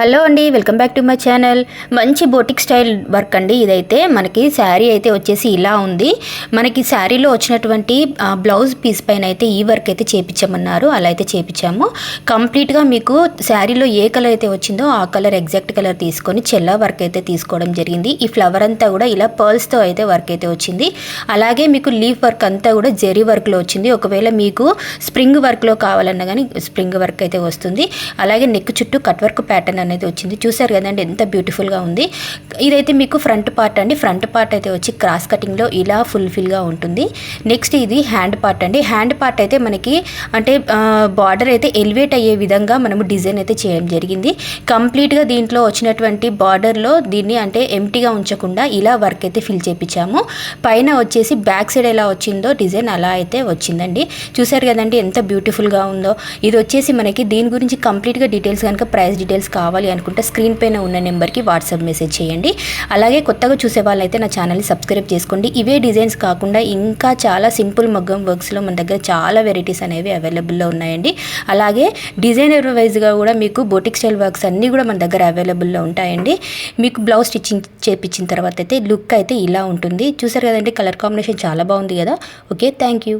Hello అండి welcome back to my channel. మంచి boutique style work అండి ఇదైతే. మనకి శారీ అయితే వచ్చేసి ఇలా ఉంది. మనకి శారీలో వచ్చినటువంటి బ్లౌజ్ పీస్ పైన అయితే ఈ వర్క్ అయితే చేపించమన్నారు అలా అయితే చేపించాము కంప్లీట్గా మీకు శారీలో ఏ కలర్ అయితే వచ్చిందో ఆ కలర్ ఎగ్జాక్ట్ కలర్ తీసుకొని చెల్లా వర్క్ అయితే తీసుకోవడం జరిగింది. ఈ ఫ్లవర్ అంతా కూడా ఇలా పర్ల్స్తో అయితే వర్క్ అయితే వచ్చింది. అలాగే మీకు లీఫ్ వర్క్ అంతా కూడా జెరీ వర్క్లో వచ్చింది. ఒకవేళ మీకు స్ప్రింగ్ వర్క్లో కావాలన్నా కానీ స్ప్రింగ్ వర్క్ అయితే వస్తుంది. అలాగే నెక్ చుట్టూ కట్ వర్క్ ప్యాటర్న్ అనేది వచ్చింది. చూసారు కదండి ఎంత బ్యూటిఫుల్గా ఉంది. ఇదైతే మీకు ఫ్రంట్ పార్ట్ అండి. ఫ్రంట్ పార్ట్ అయితే వచ్చి క్రాస్ కటింగ్లో ఇలా ఫుల్ఫిల్గా ఉంటుంది. నెక్స్ట్ ఇది హ్యాండ్ పార్ట్ అండి. హ్యాండ్ పార్ట్ అయితే మనకి అంటే బార్డర్ అయితే ఎలివేట్ అయ్యే విధంగా మనము డిజైన్ అయితే చేయడం జరిగింది. కంప్లీట్గా దీంట్లో వచ్చినటువంటి బార్డర్లో దీన్ని అంటే ఎంటీగా ఉంచకుండా ఇలా వర్క్ అయితే ఫిల్ చేయించాము పైన వచ్చేసి బ్యాక్ సైడ్ ఎలా వచ్చిందో డిజైన్ అలా అయితే వచ్చిందండి. చూసారు కదండి ఎంత బ్యూటిఫుల్గా ఉందో. ఇది వచ్చేసి మనకి దీని గురించి కంప్లీట్గా డీటెయిల్స్ కనుక ప్రైస్ డీటెయిల్స్ కావాలి కావాలి అనుకుంటే స్క్రీన్ పైన ఉన్న నెంబర్కి వాట్సాప్ మెసేజ్ చేయండి. అలాగే కొత్తగా చూసే వాళ్ళైతే నా ఛానల్ని సబ్స్క్రైబ్ చేసుకోండి. ఇవే డిజైన్స్ కాకుండా ఇంకా చాలా సింపుల్ మగ్గం వర్క్స్లో మన దగ్గర చాలా వెరైటీస్ అనేవి అవైలబుల్లో ఉన్నాయండి. అలాగే డిజైనర్ వైజ్గా కూడా మీకు బోటిక్ స్టైల్ వర్క్స్ అన్నీ కూడా మన దగ్గర అవైలబుల్లో ఉంటాయండి. మీకు బ్లౌజ్ స్టిచ్చింగ్ చేపించిన తర్వాత అయితే లుక్ అయితే ఇలా ఉంటుంది. చూసారు కదండి కలర్ కాంబినేషన్ చాలా బాగుంది కదా. Okay thank you.